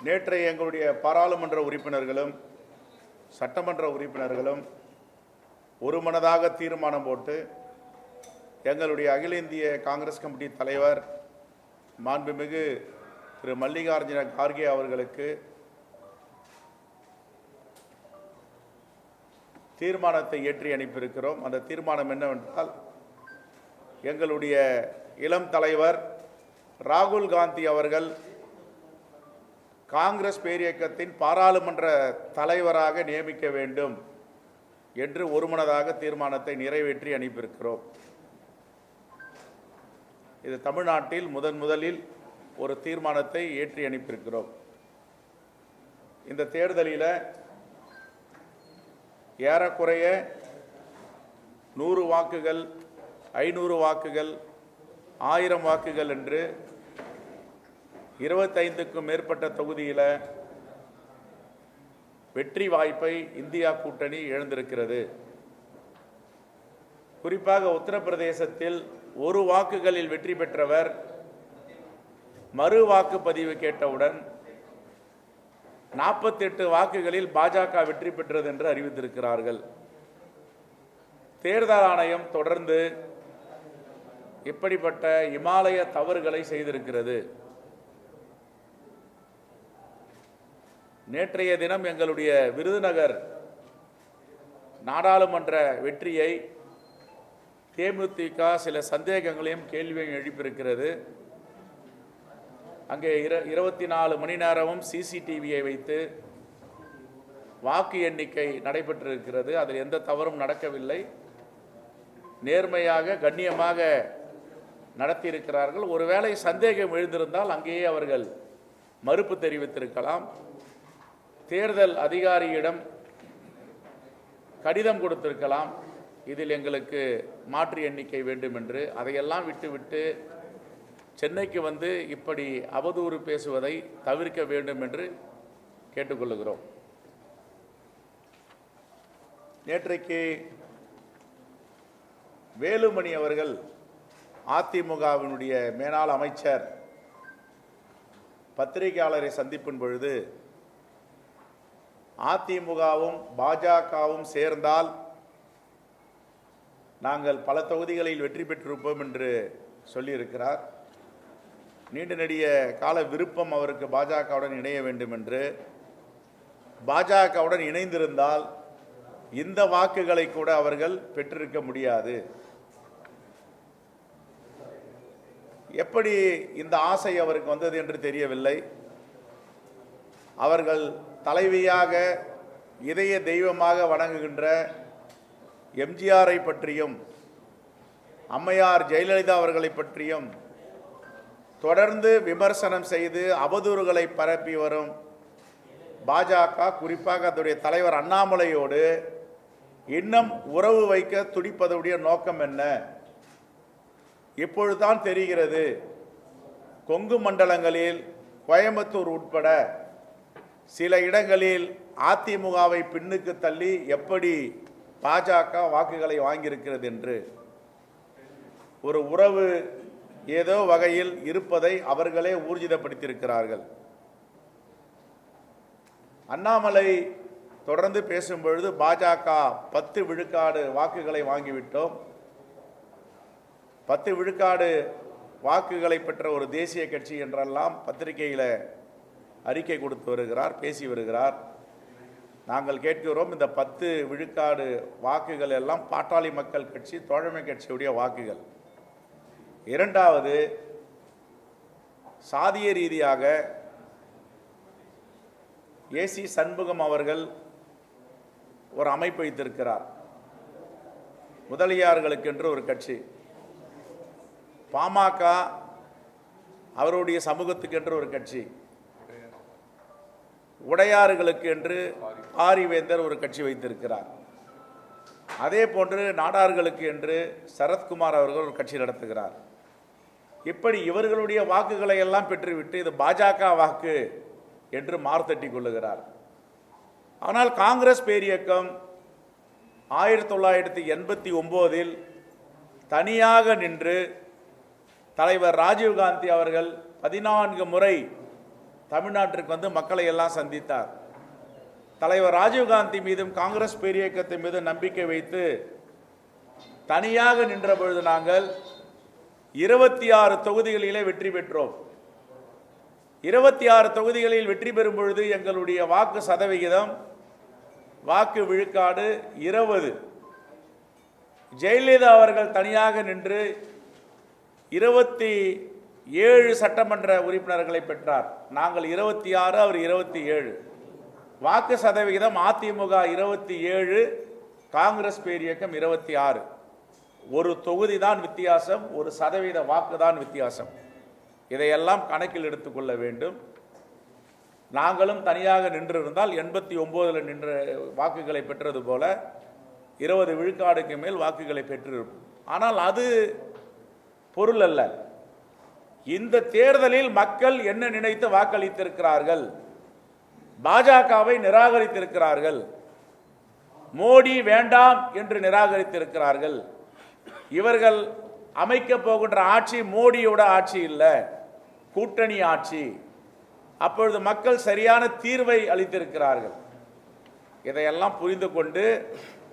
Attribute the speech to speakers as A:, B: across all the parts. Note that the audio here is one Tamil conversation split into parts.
A: நேற்றைய எங்களுடைய பாராளுமன்ற உறுப்பினர்களும் சட்டமன்ற உறுப்பினர்களும் ஒருமனதாக தீர்மானம் போட்டு எங்களுடைய அகில இந்திய காங்கிரஸ் கமிட்டி தலைவர் மாண்புமிகு திரு மல்லிகார்ஜுன கார்கே அவர்களுக்கு தீர்மானத்தை ஏற்றி அனுப்பியிருக்கிறோம். அந்த தீர்மானம் என்னவென்றால் எங்களுடைய இளம் தலைவர் ராகுல் காந்தி அவர்கள் காங்கிரஸ் பேரியக்கத்தின் பாராளுமன்ற தலைவராக நியமிக்க வேண்டும் என்று ஒருமனதாக தீர்மானத்தை நிறைவேற்றி அனுப்பியிருக்கிறோம். இது தமிழ்நாட்டில் முதன் முதலில் ஒரு தீர்மானத்தை ஏற்றி அனுப்பியிருக்கிறோம். இந்த தேர்தலில் ஏறக்குறைய நூறு வாக்குகள் ஐநூறு வாக்குகள் ஆயிரம் வாக்குகள் என்று இருபத்தைந்துக்கும் மேற்பட்ட தொகுதியில் வெற்றி வாய்ப்பை இந்தியா கூட்டணி இழந்திருக்கிறது. குறிப்பாக உத்தரப்பிரதேசத்தில் ஒரு வாக்குகளில் வெற்றி பெற்றவர் மறு வாக்குப்பதிவு கேட்டவுடன் நாற்பத்தெட்டு வாக்குகளில் பாஜக வெற்றி பெற்றது என்று அறிவித்திருக்கிறார்கள். தேர்தல் ஆணையம் தொடர்ந்து இப்படிப்பட்ட இமாலய தவறுகளை செய்திருக்கிறது. நேற்றைய தினம் எங்களுடைய விருதுநகர் நாடாளுமன்ற வெற்றியை தேமுதிக சில சந்தேகங்களையும் கேள்வியையும் எழுப்பியிருக்கிறது. அங்கே இர இருபத்தி நாலு மணி நேரமும் சிசிடிவியை வைத்து வாக்கு எண்ணிக்கை நடைபெற்றிருக்கிறது. அதில் எந்த தவறும் நடக்கவில்லை. நேர்மையாக கண்ணியமாக நடத்தியிருக்கிறார்கள். ஒருவேளை சந்தேகம் எழுந்திருந்தால் அங்கேயே அவர்கள் மறுப்பு தெரிவித்திருக்கலாம். தேர்தல் அதிகாரியிடம் கடிதம் கொடுத்திருக்கலாம். இதில் எங்களுக்கு மாற்று எண்ணிக்கை வேண்டும் என்று அதையெல்லாம் விட்டுவிட்டு சென்னைக்கு வந்து இப்படி அவதூறு பேசுவதை தவிர்க்க வேண்டும் என்று கேட்டுக்கொள்ளுகிறோம். நேற்றைக்கு வேலுமணி அவர்கள் அதிமுகவினுடைய மேலாள் அமைச்சர் பத்திரிகையாளரை சந்திப்பின் பொழுது அதிமுகவும் பாஜகவும் சேர்ந்தால் நாங்கள் பல தொகுதிகளில் வெற்றி பெற்றிருப்போம் என்று சொல்லியிருக்கிறார். நீண்ட நெடிய கால விருப்பம் அவருக்கு பாஜகவுடன் இணைய வேண்டும் என்று. பாஜகவுடன் இணைந்திருந்தால் இந்த வாக்குகளை கூட அவர்கள் பெற்றிருக்க முடியாது. எப்படி இந்த ஆசை அவருக்கு வந்தது என்று தெரியவில்லை. அவர்கள் தலைவியாக இதய தெய்வமாக வணங்குகின்ற எம்ஜிஆரை பற்றியும் அம்மையார் ஜெயலலிதா அவர்களை பற்றியும் தொடர்ந்து விமர்சனம் செய்து அவதூறுகளை பரப்பி வரும் பாஜக குறிப்பாக அதனுடைய தலைவர் அண்ணாமலையோடு இன்னும் உறவு வைக்க துடிப்பதுடைய நோக்கம் என்ன? இப்பொழுதுதான் தெரிகிறது. கொங்கு மண்டலங்களில் கோயம்புத்தூர் உட்பட சில இடங்களில் அதிமுகவை பின்னுக்கு தள்ளி எப்படி பாஜக வாக்குகளை வாங்கியிருக்கிறது என்று. ஒரு உறவு ஏதோ வகையில் இருப்பதை அவர்களே ஊர்ஜிதப்படுத்தியிருக்கிறார்கள். அண்ணாமலை தொடர்ந்து பேசும்பொழுது பாஜக பத்து விழுக்காடு வாக்குகளை வாங்கிவிட்டோம். பத்து விழுக்காடு வாக்குகளை பெற்ற ஒரு தேசிய கட்சி என்றெல்லாம் பத்திரிகையில் அறிக்கை கொடுத்து வருகிறார் பேசி வருகிறார். நாங்கள் கேட்கிறோம் இந்த பத்து விழுக்காடு வாக்குகள் எல்லாம் பாட்டாளி மக்கள் கட்சி தோழமை கட்சியுடைய வாக்குகள். இரண்டாவது சாதிய ரீதியாக ஏசி சண்முகம் அவர்கள் ஒரு அமைப்பு வைத்திருக்கிறார். முதலியார்களுக்கென்று ஒரு கட்சி. பாமக அவருடைய சமூகத்துக்கென்று ஒரு கட்சி. உடையாறுகளுக்கு என்று ஆரிவேந்தர் ஒரு கட்சி வைத்திருக்கிறார். அதே போன்று நாடார்களுக்கு என்று சரத்குமார் அவர்கள் ஒரு கட்சி நடத்துகிறார். இப்படி இவர்களுடைய வாக்குகளை எல்லாம் பெற்றுவிட்டு இது பாஜக வாக்கு என்று மார்த்தட்டி கொள்ளுகிறார். ஆனால் காங்கிரஸ் பேரியக்கம் ஆயிரத்தி தொள்ளாயிரத்தி எண்பத்தி ஒம்போதில் தனியாக நின்று தலைவர் ராஜீவ்காந்தி அவர்கள் பதினான்கு முறை தமிழ்நாட்டிற்கு வந்து மக்களை எல்லாம் சந்தித்தார். தலைவர் ராஜீவ்காந்தி மீதும் காங்கிரஸ் பேரியக்கத்தின் மீது நம்பிக்கை வைத்து தனியாக நின்ற பொழுது நாங்கள் இருபத்தி ஆறு தொகுதிகளிலே வெற்றி பெற்றோம். இருபத்தி ஆறு தொகுதிகளில் வெற்றி பெறும் பொழுது எங்களுடைய வாக்கு சதவிகிதம் வாக்கு விழுக்காடு இருபது. ஜெயலலிதா அவர்கள் தனியாக நின்று இருபத்தி ஏழு சட்டமன்ற உறுப்பினர்களை பெற்றார். நாங்கள் இருபத்தி ஆறு அவர் இருபத்தி ஏழு. வாக்கு சதவிகிதம் அதிமுக இருபத்தி ஏழு காங்கிரஸ் பேரியக்கம் இருபத்தி ஆறு. ஒரு தொகுதி தான் வித்தியாசம் ஒரு சதவீத வாக்கு தான் வித்தியாசம். இதையெல்லாம் கணக்கில் எடுத்துக்கொள்ள வேண்டும். நாங்களும் தனியாக நின்றிருந்தால் எண்பத்தி ஒம்போதில் நின்ற வாக்குகளை பெற்றது போல இருபது விழுக்காடுக்கு மேல் வாக்குகளை பெற்றிருப்போம். ஆனால் அது பொருள் அல்ல. இந்த தேர்தலில் மக்கள் என்ன நினைத்து வாக்களித்திருக்கிறார்கள்? பாஜகவை நிராகரித்திருக்கிறார்கள். மோடி வேண்டாம் என்று நிராகரித்திருக்கிறார்கள். இவர்கள் அமைக்க போகின்ற ஆட்சி மோடியோட ஆட்சி இல்லை கூட்டணி ஆட்சி. அப்பொழுது மக்கள் சரியான தீர்வை அளித்திருக்கிறார்கள். இதையெல்லாம் புரிந்து கொண்டு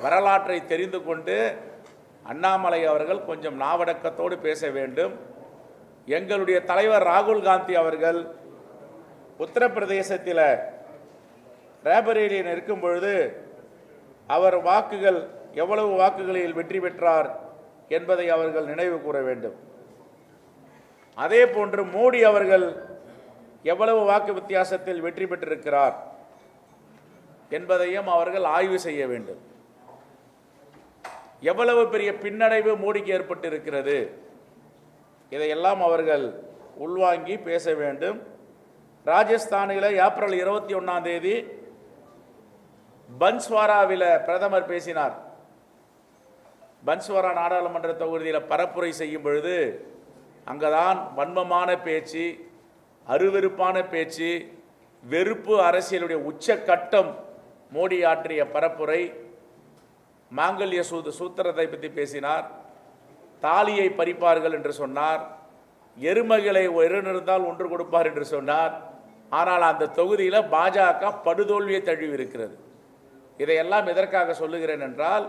A: வரலாற்றை தெரிந்து கொண்டு அண்ணாமலை அவர்கள் கொஞ்சம் நாவடக்கத்தோடு பேச வேண்டும். எங்களுடைய தலைவர் ராகுல் காந்தி அவர்கள் உத்தரப்பிரதேசத்தில் ரேபரேலியில் இருக்கும் பொழுது அவர் வாக்குகள் எவ்வளவு வாக்குகளில் வெற்றி பெற்றார் என்பதை அவர்கள் நினைவு கூற வேண்டும். அதே போன்று மோடி அவர்கள் எவ்வளவு வாக்கு வித்தியாசத்தில் வெற்றி பெற்றிருக்கிறார் என்பதையும் அவர்கள் ஆய்வு செய்ய வேண்டும். எவ்வளவு பெரிய பின்னடைவு மோடிக்கு ஏற்பட்டிருக்கிறது? இதையெல்லாம் அவர்கள் உள்வாங்கி பேச வேண்டும். ராஜஸ்தானில் ஏப்ரல் இருபத்தி ஒன்றாம் தேதி பன்ஸ்வாராவில் பிரதமர் பேசினார். பன்ஸ்வாரா நாடாளுமன்ற தொகுதியில் பரப்புரை செய்யும் பொழுது அங்கதான் வன்மமான பேச்சு அருவெருப்பான பேச்சு வெறுப்பு அரசியலுடைய உச்சக்கட்டம் மோடி ஆற்றிய பரப்புரை மாங்கல்ய சூ சூத்திரத்தை பற்றி பேசினார். தாலியை பறிப்பார்கள் என்று சொன்னார். எருமைகளை இருந்தால் ஒன்று கொடுப்பார் என்று சொன்னார். ஆனால் அந்த தொகுதியில் பாஜக படுதோல்வியை தழுவி இருக்கிறது இதையெல்லாம் எதற்காக சொல்லுகிறேன் என்றால்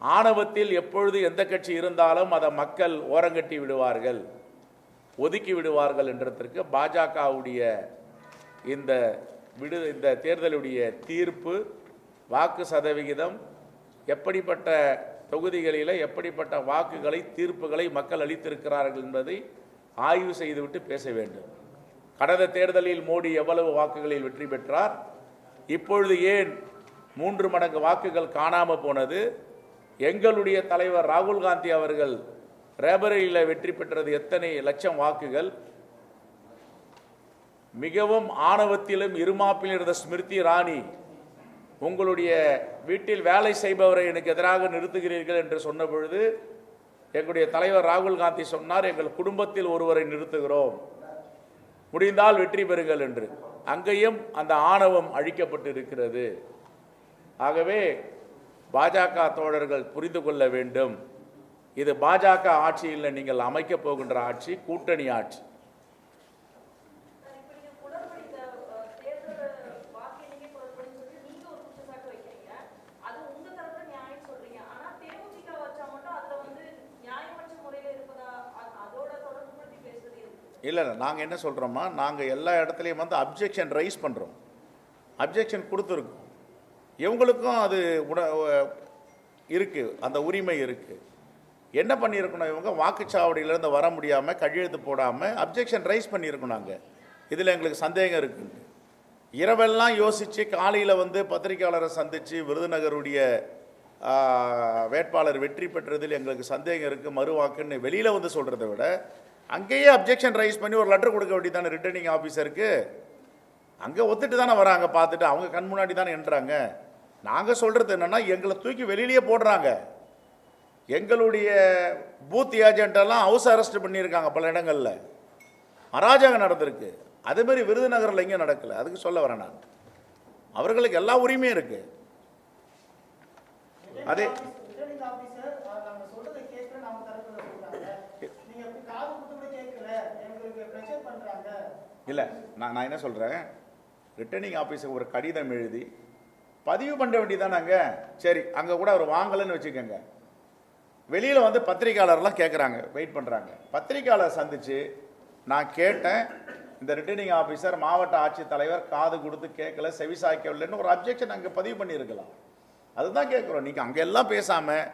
A: ஆணவத்தில் எப்பொழுது எந்த கட்சி இருந்தாலும் அதை மக்கள் ஓரங்கட்டி விடுவார்கள் ஒதுக்கி விடுவார்கள் என்றதற்கு பாஜகவுடைய இந்த விடு இந்த தேர்தலுடைய தீர்ப்பு வாக்கு சதவிகிதம் எப்படிப்பட்ட தொகுதிகளில் எப்படிப்பட்ட வாக்குகளை தீர்ப்புகளை மக்கள் அளித்திருக்கிறார்கள் என்பதை ஆய்வு செய்துவிட்டு பேச வேண்டும். கடந்த தேர்தலில் மோடி எவ்வளவு வாக்குகளில் வெற்றி பெற்றார்? இப்பொழுது ஏன் மூன்று மடங்கு வாக்குகள் காணாமல் போனது? எங்களுடைய தலைவர் ராகுல் காந்தி அவர்கள் ரேபரேலியில் வெற்றி பெற்றது எத்தனை லட்சம் வாக்குகள்? மிகவும் ஆணவத்திலும் இருமாப்பிலும் இருந்த ஸ்மிருதி ராணி உங்களுடைய வீட்டில் வேலை செய்பவரை எனக்கு எதிராக நிறுத்துகிறீர்கள் என்று சொன்ன பொழுது எங்களுடைய தலைவர் ராகுல் காந்தி சொன்னார் எங்கள் குடும்பத்தில் ஒருவரை நிறுத்துகிறோம். முடிந்தால் வெற்றி பெறுங்கள் என்று. அங்கேயும் அந்த ஆணவம் அழிக்கப்பட்டு இருக்கிறது ஆகவே பாஜக தோழர்கள் புரிந்து கொள்ள வேண்டும். இது பாஜக ஆட்சியில் நீங்கள் அமைக்கப் போகின்ற ஆட்சி கூட்டணி ஆட்சி. இல்லை இல்லை நாங்கள் என்ன சொல்கிறோமா நாங்கள் எல்லா இடத்துலையும் வந்து அப்ஜெக்ஷன் ரைஸ் பண்ணுறோம் அப்ஜெக்ஷன் கொடுத்துருக்கோம். இவங்களுக்கும் அது உட இருக்குது அந்த உரிமை இருக்குது என்ன பண்ணியிருக்கணும் இவங்க? வாக்குச்சாவடியிலேருந்து வர முடியாமல் கையெழுத்து போடாமல் அப்ஜெக்ஷன் ரைஸ் பண்ணியிருக்கணும் நாங்கள் இதில் எங்களுக்கு சந்தேகம் இருக்குது இரவெல்லாம் யோசித்து காலையில் வந்து பத்திரிக்கையாளரை சந்தித்து விருதுநகருடைய வேட்பாளர் வெற்றி பெற்றதில் எங்களுக்கு சந்தேகம் இருக்குது மறுவாக்குன்னு வெளியில் வந்து சொல்கிறத விட அங்கேயே அப்ஜெக்ஷன் ரைஸ் பண்ணி ஒரு லெட்டர் கொடுக்க வேண்டியதானே ரிட்டர்னிங் ஆஃபீஸருக்கு அங்கே ஒத்துட்டு தானே வராங்க பார்த்துட்டு அவங்க கண் முன்னாடி தானே என்றாங்க நாங்கள் சொல்கிறது என்னென்னா எங்களை தூக்கி வெளியிலேயே போடுறாங்க. எங்களுடைய பூத் ஏஜென்ட்டெல்லாம் ஹவுஸ் அரெஸ்ட் பண்ணியிருக்காங்க பல இடங்களில். அராஜகம் நடந்திருக்கு. அதேமாரி விருதுநகரில் எங்கேயும் நடக்கல. அதுக்கு சொல்ல வரேன் நான். அவர்களுக்கு எல்லா உரிமையும் இருக்குது அதே இல்லை நான் நான் என்ன சொல்கிறேன் ரிட்டர்னிங் ஆஃபீஸுக்கு ஒரு கடிதம் எழுதி பதிவு பண்ண வேண்டியதானாங்க சரி அங்கே கூட அவர் வாங்கலைன்னு வச்சுக்கோங்க. வெளியில் வந்து பத்திரிக்கையாளர்லாம் கேட்குறாங்க வெயிட் பண்ணுறாங்க பத்திரிக்கையாளர் சந்தித்து நான் கேட்டேன் இந்த ரிட்டர்னிங் ஆஃபீஸர் மாவட்ட ஆட்சித்தலைவர் காது கொடுத்து கேட்கல செவிசாய்க்கவில்லைன்னு ஒரு அப்ஜெக்ஷன் அங்கே பதிவு பண்ணியிருக்கலாம். அதுதான் கேட்குறோம் நீங்கள் அங்கே எல்லாம் பேசாமல்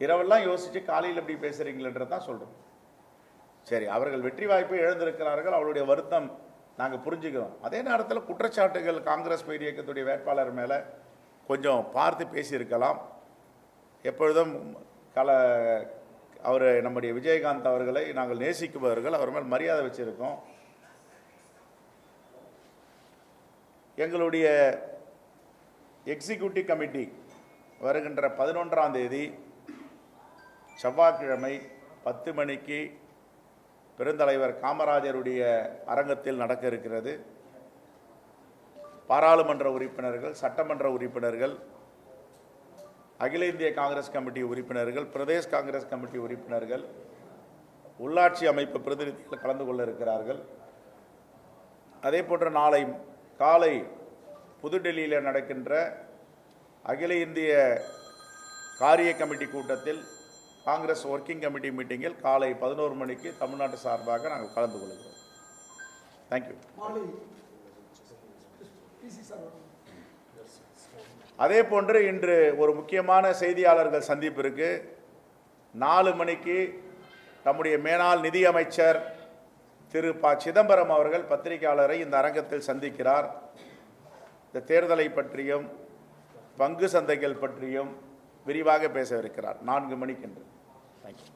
A: இரவெல்லாம் யோசித்து காலையில் இப்படி பேசுகிறீங்களன்றது தான் சொல்கிறோம் சரி அவர்கள் வெற்றி வாய்ப்பை இழந்திருக்கிறார்கள் அவருடைய வருத்தம் நாங்கள் புரிஞ்சுக்கிறோம். அதே நேரத்தில் குற்றச்சாட்டுகள் காங்கிரஸ் பேர் இயக்கத்துடைய வேட்பாளர் மேலே கொஞ்சம் பார்த்து பேசியிருக்கலாம். எப்பொழுதும் கல அவர் நம்முடைய விஜயகாந்த் அவர்களை நாங்கள் நேசிக்குபவர்கள் அவர் மேல் மரியாதை வச்சுருக்கோம். எங்களுடைய எக்ஸிக்யூட்டிவ் கமிட்டி வருகின்ற பதினொன்றாம் தேதி செவ்வாய்க்கிழமை பத்து மணிக்கு பெருந்தலைவர் காமராஜருடைய அரங்கத்தில் நடக்க இருக்கிறது. பாராளுமன்ற உறுப்பினர்கள் சட்டமன்ற உறுப்பினர்கள் அகில இந்திய காங்கிரஸ் கமிட்டி உறுப்பினர்கள் பிரதேஷ் காங்கிரஸ் கமிட்டி உறுப்பினர்கள் உள்ளாட்சி அமைப்பு பிரதிநிதிகள் கலந்து கொள்ள இருக்கிறார்கள். அதே போன்று நாளை காலை புதுடெல்லியில் நடக்கின்ற அகில இந்திய காரிய கமிட்டி கூட்டத்தில் காங்கிரஸ் ஒர்க்கிங் கமிட்டி மீட்டிங்கில் காலை பதினோரு மணிக்கு தமிழ்நாட்டு சார்பாக நாங்கள் கலந்து கொள்கிறோம். தேங்க்யூ. அதே போன்று இன்று ஒரு முக்கியமான செய்தியாளர்கள் சந்திப்பு இருக்கு. நாலு மணிக்கு நம்முடைய மேனாள் நிதியமைச்சர் திரு ப. சிதம்பரம் அவர்கள் பத்திரிகையாளரை இந்த அரங்கத்தில் சந்திக்கிறார். இந்த தேர்தலை பற்றியும் பங்கு சந்தைகள் பற்றியும் விரிவாக பேசவிருக்கிறார். நான்கு மணிக்கென்று. தேங்க்யூ